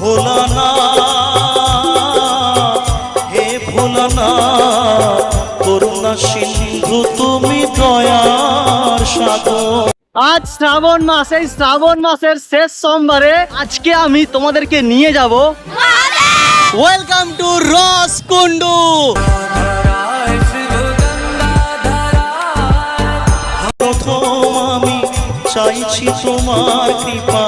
ভোলানা হে ভোলানা করুণা সিন্ধু তুমি দয়ার সাগর। আজ শ্রাবণ মাস এই শ্রাবণ মাসের শেষ সোমবারে আজকে আমি তোমাদেরকে নিয়ে যাব। ওয়েলকাম টু রসকুন্ডু প্রথম আমি চাইছি তোমার কৃপা।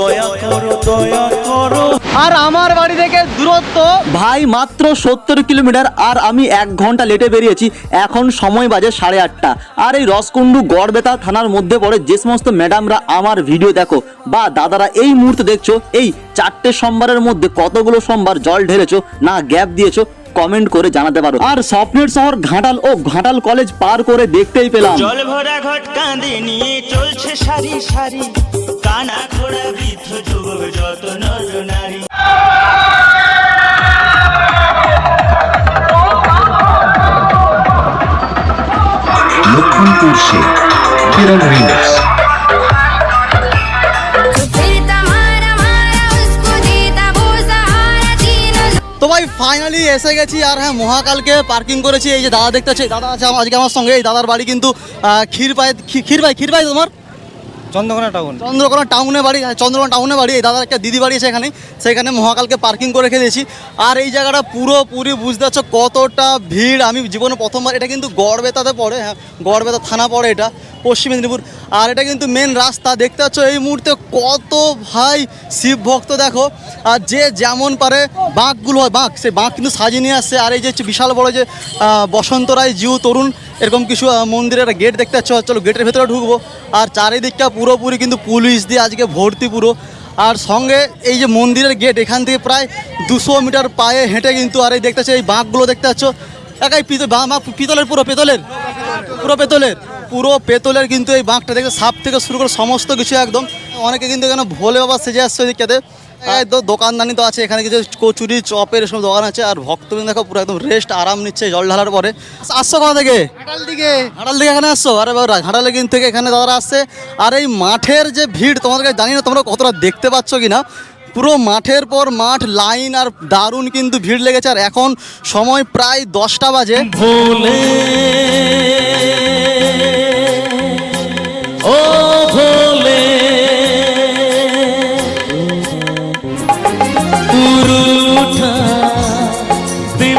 দয়া করো দয়া করো। আর আমার বাড়ি থেকে দূরত্ব ভাই মাত্র সত্তর কিলোমিটার আর আমি এক ঘণ্টা লেটে বেরিয়েছি। এখন সময় বাজে সাড়ে আটটা। আর এই রসকুন্ডু গড়বেতা থানার মধ্যে পড়ে যে সমস্ত ম্যাডামরা আমার ভিডিও দেখো বা দাদারা এই মুহূর্তে দেখছ এই চারটে সোমবারের মধ্যে কতগুলো সোমবার জল ঢেলেছো না গ্যাপ দিয়েছ কমেন্ট করে জানাতে পারো। আর স্বপ্নের শহর ঘাটাল ও ঘাটাল কলেজ পার করে দেখতেই পেলাম। জল ভরা ঘট কাঁধে নিয়ে চলছে সারি সারি। কানা খোড়া বৃদ্ধ যুবক যত নর নারী। লক্ষণপুর শেখ ফাইনালি এসে গেছি আর হ্যাঁ মহাকালকে পার্কিং করেছি। এই যে দাদা দেখতে পাচ্ছি দাদা আছে আজকে আমার সঙ্গে। এই দাদার বাড়ি কিন্তু ক্ষীরপাই ক্ষীরপাই ক্ষীরপাই তোমার? চন্দ্রকোনা টাউন। চন্দ্রকোনা টাউনে বাড়ি চন্দ্রকোনা টাউনে বাড়ি। এই দাদার একটা দিদি বাড়ি আছে এখানে। সেখানে মহাকালকে পার্কিং করে রেখে দিয়েছি। আর এই জায়গাটা পুরোপুরি বুঝতে পারছ কতটা ভিড়। আমি জীবনে প্রথমবার, এটা কিন্তু গড়বেতাতে পড়ে হ্যাঁ গড়বেতা থানা পড়ে এটা, পশ্চিম মেদিনীপুর। আর এটা কিন্তু মেন রাস্তা, দেখতে পাচ্ছ এই মুহূর্তে কত ভাই শিব ভক্ত, দেখো। আর যে যেমন পারে বাঁকগুলো হয় বাঁক সে বাঁক কিন্তু সাজিয়ে নিয়ে আসছে। আর এই যে বিশাল বড় যে বসন্ত রায় জিউ তরুণ এরকম কিছু মন্দিরের একটা গেট দেখতে পাচ্ছ, চলো গেটের ভেতরে ঢুকবো। আর চারিদিকটা পুরোপুরি কিন্তু পুলিশ দিয়ে আজকে ভর্তি পুরো। আর সঙ্গে এই যে মন্দিরের গেট এখান থেকে প্রায় দুশো মিটার পায়ে হেঁটে কিন্তু আর এই দেখতে এই বাঁকগুলো দেখতে পাচ্ছ। একাই পিতলের, পুরো পেতলের পুরো পেতলের পুরো পেতলের কিন্তু এই বাঁকটা দেখে সাপ থেকে শুরু করে সমস্ত কিছু একদম। অনেকে কিন্তু এখানে ভোলে বাবা সেজে আসছে তো দোকানদানি তো আছে এখানে কিছু কচুরি চপের এসব দোকান আছে আর ভক্তবৃন্দ দেখো পুরো একদম রেস্ট আরাম নিচ্ছে জল ঢালার পরে। আসছো কোথা থেকে? ঘাটাল দিকে। এখানে আসছো? আরে বাবা কিন্তু থেকে এখানে দাদারা আসছে। আর এই মাঠের যে ভিড় তোমাদেরকে জানি না তোমরা কতটা দেখতে পাচ্ছ কি না পুরো মাঠের পর মাঠ লাইন আর দারুণ কিন্তু ভিড় লেগেছে। আর এখন সময় প্রায় দশটা বাজে। ভোলে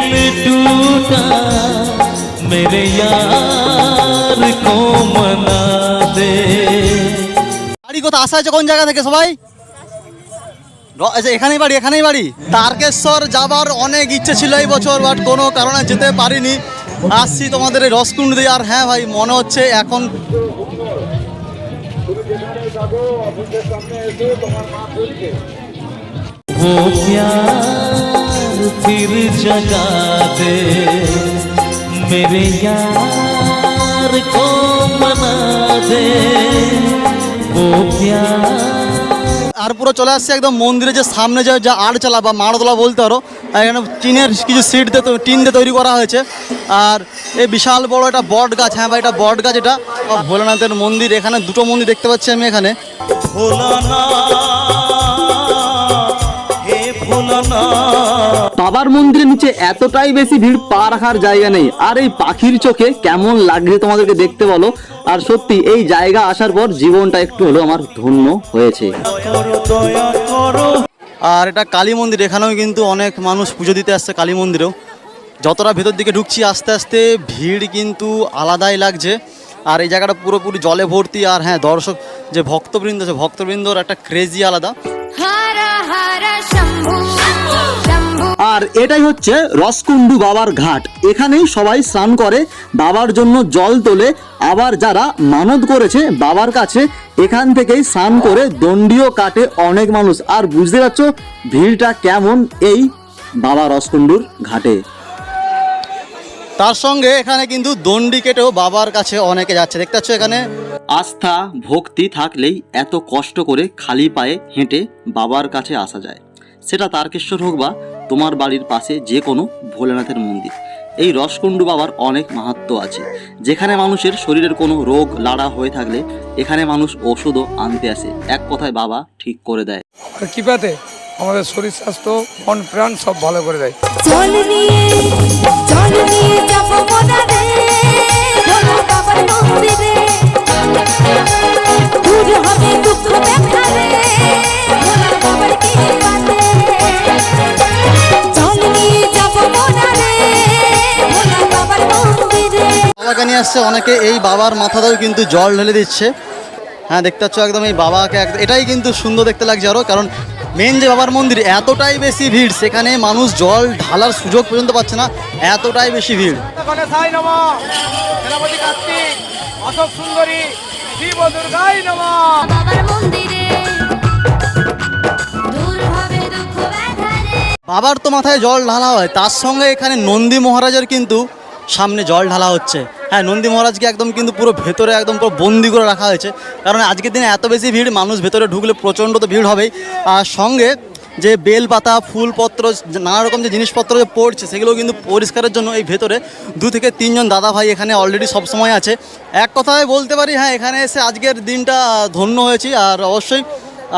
दिल टूटा मेरे यार को मना दे বাড়ি কোথা আসা আছে কোন জায়গা থেকে সবাই র- আচ্ছা, এখানেই বাড়ি এখানেই বাড়ি তারকেশ্বর যাবার অনেক ইচ্ছে ছিল এই বছর বাট কোনো কারণে যেতে পারিনি আসছি তোমাদের এই রসকুণ্ড দিয়ে আর হ্যাঁ ভাই মনে হচ্ছে এখন वो प्यार फिर जगा दे मेरे यार को मना दे वो प्यार আর পুরো চলে আসছে একদম মন্দিরের যে সামনে যে যা আড়চালা বা মাড়তলা বলতে পারো আর এখানে টিনের কিছু সিট দিয়ে তো- টিন দিয়ে তৈরি করা হয়েছে আর এই বিশাল বড় একটা বট গাছ হ্যাঁ ভাই এটা বট গাছ এটা ভোলানাথের মন্দির এখানে দুটো মন্দির দেখতে পাচ্ছি আমি এখানে ভোলানা হে ভোলানা বাবার মন্দিরের নিচে এতটাই বেশি ভিড় পা রাখার জায়গা নেই। আর এই পাখির চোখে কেমন লাগছে তোমাদেরকে দেখতে বলো। আর সত্যি এই জায়গা আসার পর জীবনটা একটু হলেও আমার ধন্য হয়েছে। আর এটা কালী মন্দির এখানেও কিন্তু অনেক মানুষ পুজো দিতে আসছে কালী মন্দিরেও। যতটা ভেতর দিকে ঢুকছি আস্তে আস্তে ভিড় কিন্তু আলাদাই লাগছে। আর এই জায়গাটা পুরোপুরি জলে ভর্তি আর হ্যাঁ দর্শক যে ভক্তবৃন্দ আছে ভক্তবৃন্দর একটা ক্রেজি আলাদা। হারা হারা আর এটাই হচ্ছে রসকুন্ডু বাবার ঘাট। এখানেই সবাই স্নান করে বাবার জন্য জল তোলে। আবার যারা মানত করেছে বাবার কাছে এখান থেকেই স্নান করে দণ্ডিও কাটে অনেক মানুষ। আর বুঝতে পারছ ভিড়টা কেমন এই বাবা রসকুন্ডুর ঘাটে? তার সঙ্গে এখানে কিন্তু দণ্ডি কেটেও বাবার কাছে অনেকে যাচ্ছে। দেখতে পাচ্ছ এখানে? আস্থা ভক্তি থাকলেই এত কষ্ট করে খালি পায়ে হেঁটে বাবার কাছে আসা যায়। সেটা তারকেশ্বর হোক বা তোমার বাড়ির পাশে যে কোনো ভোলেনাথের মন্দির। এই রসকুণ্ডু বাবার অনেক মাহাত্ম্য আছে। যেখানে মানুষের শরীরের কোনো রোগ লাড়া হয়ে থাকলে এখানে মানুষ ওষুধও আনতে আসে। এক কথায় বাবা ঠিক করে দেয়। কৃপাতে আমাদের শরীর স্বাস্থ্য মন প্রাণ সব ভালো করে দেয়। জল নিয়ে জল নিয়ে যাব মোনারে। ভোলা বাবার মন্দিরে দূর হবে দুঃখ ব্যথা রে বাবাকে নিয়ে আসছে। অনেকে এই বাবার মাথাতেও কিন্তু জল ঢেলে দিচ্ছে। হ্যাঁ দেখতে পাচ্ছ একদম এই বাবাকে এটাই কিন্তু সুন্দর দেখতে লাগছে আরও কারণ মেন যে বাবার মন্দির, এতটাই বেশি ভিড়, সেখানে মানুষ জল ঢালার সুযোগ পর্যন্ত পাচ্ছে না, এতটাই বেশি ভিড়। বাবার বাবার তো মাথায় জল ঢালা হয়, তার সঙ্গে এখানে নন্দী মহারাজের কিন্তু সামনে জল ঢালা হচ্ছে। হ্যাঁ নন্দী মহারাজকে একদম কিন্তু পুরো ভেতরে একদম পুরো বন্দি করে রাখা হয়েছে। কারণ আজকের দিনে এত বেশি ভিড়, মানুষ ভেতরে ঢুকলে প্রচণ্ড তো ভিড় হবেই। আর সঙ্গে যে বেলপাতা, ফুলপত্র নানা রকম যে জিনিসপত্র যে পড়ছে সেগুলো কিন্তু পরিষ্কারের জন্য এই ভেতরে দু থেকে তিনজন দাদা ভাই এখানে অলরেডি সব সময় আছে। এক কথায় বলতে পারি হ্যাঁ এখানে এসে আজকের দিনটা ধন্য হয়েছি। আর অবশ্যই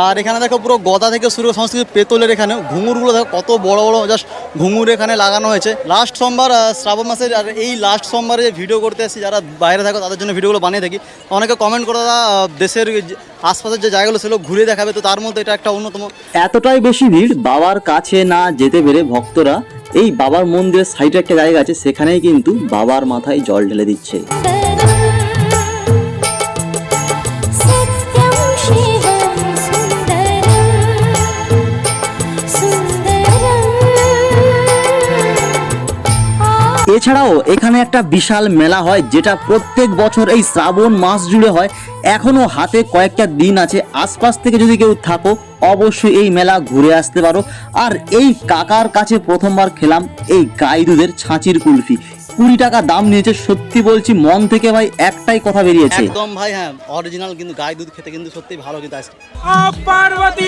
আর এখানে দেখো পুরো গদা থেকে শুরু করে সমস্ত কিছু পেতলের এখানে ঘুঙুরগুলো দেখো কত বড় বড় জাস্ট ঘুঙুর এখানে লাগানো হয়েছে। লাস্ট সোমবার শ্রাবণ মাসের আর এই লাস্ট সোমবারে যে ভিডিও করতে এসেছি যারা বাইরে থাকো তাদের জন্য ভিডিওগুলো বানিয়ে থাকি অনেকে কমেন্ট করে দাদা দেশের যে আশপাশের যে জায়গাগুলো সেগুলো ঘুরে দেখাবে। তো তার মধ্যে এটা একটা অন্যতম। এতটাই বেশি ভিড় বাবার কাছে না যেতে পেরে ভক্তরা এই বাবার মন্দিরের সাইডে একটা জায়গা আছে সেখানেই কিন্তু বাবার মাথায় জল ঢেলে দিচ্ছে। এছাড়াও এখানে একটা বিশাল মেলা হয় যেটা প্রত্যেক বছর এই শ্রাবণ মাস জুড়ে হয়। এখনও হাতে কয়েকটা দিন আছে। আশপাশ থেকে যদি কেউ থাকো অবশ্যই এই মেলা ঘুরে আসতে পারো। আর এই কাকার কাছে প্রথমবার খেলাম এই গাই দুধের ছাঁচির কুলফি। কুড়ি টাকা দাম নিয়েছে সত্যি বলছি মন থেকে ভাই একটাই কথা বেরিয়েছে। একদম ভাই হ্যাঁ অরিজিনাল কিন্তু গায়ে দুধ খেতে কিন্তু সত্যি ভালো কিন্তু আইসক্রিম পার্বতী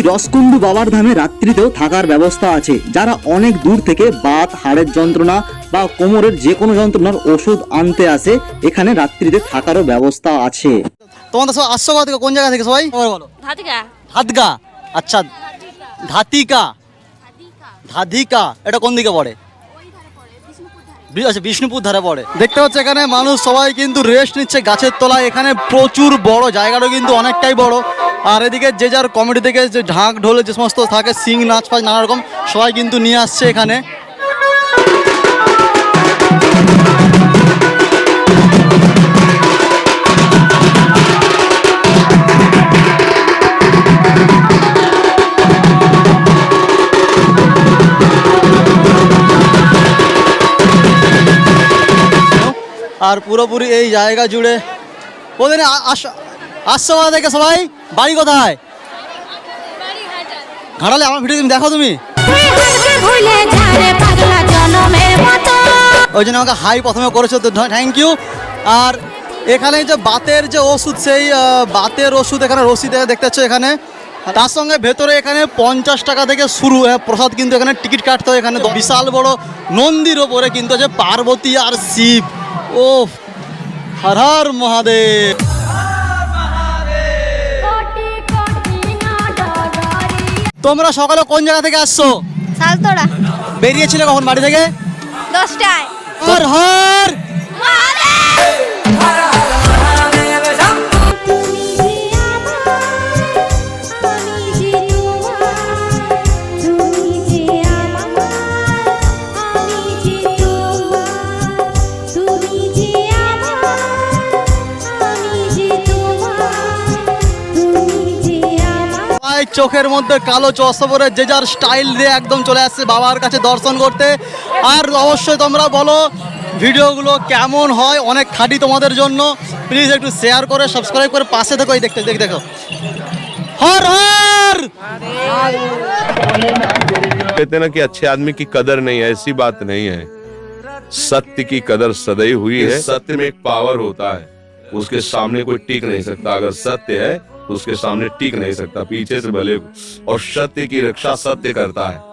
এই রসকুন্ডু বাবার ধামে রাত্রিতেও থাকার ব্যবস্থা আছে। যারা অনেক দূর থেকে বাত হাড়ের যন্ত্রণা বা কোমরের যে কোনো যন্ত্রণার ওষুধ আনতে আসে এখানে রাত্রিতে থাকারও ব্যবস্থা আছে। তোমাদের সব আসছো কোথা থেকে? কোন জায়গা থেকে সবাই? বলো। আচ্ছা ধাতিকা। ধাধিকা এটা কোন দিকে পড়ে? আচ্ছা বিষ্ণুপুর ধারে পড়ে। দেখতে পাচ্ছ এখানে মানুষ সবাই কিন্তু রেস্ট নিচ্ছে গাছের তলায়। এখানে প্রচুর বড় জায়গাটা কিন্তু অনেকটাই বড়। আর এদিকে যে যার কমিটি থেকে যে ঢাক ঢোলে যে সমস্ত থাকে, সিং, নাচ ফাচ নানা রকম, সবাই কিন্তু নিয়ে আসছে এখানে। আর পুরোপুরি এই জায়গা জুড়ে। ওদের আসছো কোথা থেকে সবাই। বাড়ি কোথায়? ঘাটালে আমার ভিডিও তুমি দেখো তুমি? ওই জন্য আমাকে হাই প্রথমে করেছ তো থ্যাংক ইউ আর এখানে যে বাতের যে ওষুধ সেই বাতের ওষুধ এখানে রসিদ দেখতে পাচ্ছ এখানে। তার সঙ্গে ভেতরে এখানে পঞ্চাশ টাকা থেকে শুরু আহ, প্রসাদ কিন্তু এখানে টিকিট কাটতে হয় এখানে। বিশাল বড় নন্দীর ওপরে কিন্তু আছে পার্বতী আর শিব। ও হর হর মহাদেব। তোমরা সকালে কোন জায়গা থেকে আসছো? সালতোড়া বেরিয়েছিলে কখন বাড়ি থেকে? দশটায়। হর হর সবাই চোখের মধ্যে কালো চশমা পরে যে যার স্টাইল দিয়ে একদম চলে আসছে বাবার কাছে দর্শন করতে আর অবশ্যই তোমরা বলো ভিডিওগুলো কেমন হয় অনেক খাটি তোমাদের জন্য প্লিজ একটু শেয়ার করে সাবস্ক্রাইব করে পাশে থেকো এই দেখতে দেখ দেখো হর হর कहते हैं ना कि अच्छे आदमी की कदर नहीं है ऐसी बात नहीं है सत्य की कदर सदैव हुई है सत्य में एक पावर होता है उसके सामने कोई टिक नहीं सकता अगर सत्य है तो उसके सामने टिक नहीं सकता, पीछे से भले और सत्य की रक्षा सत्य करता है।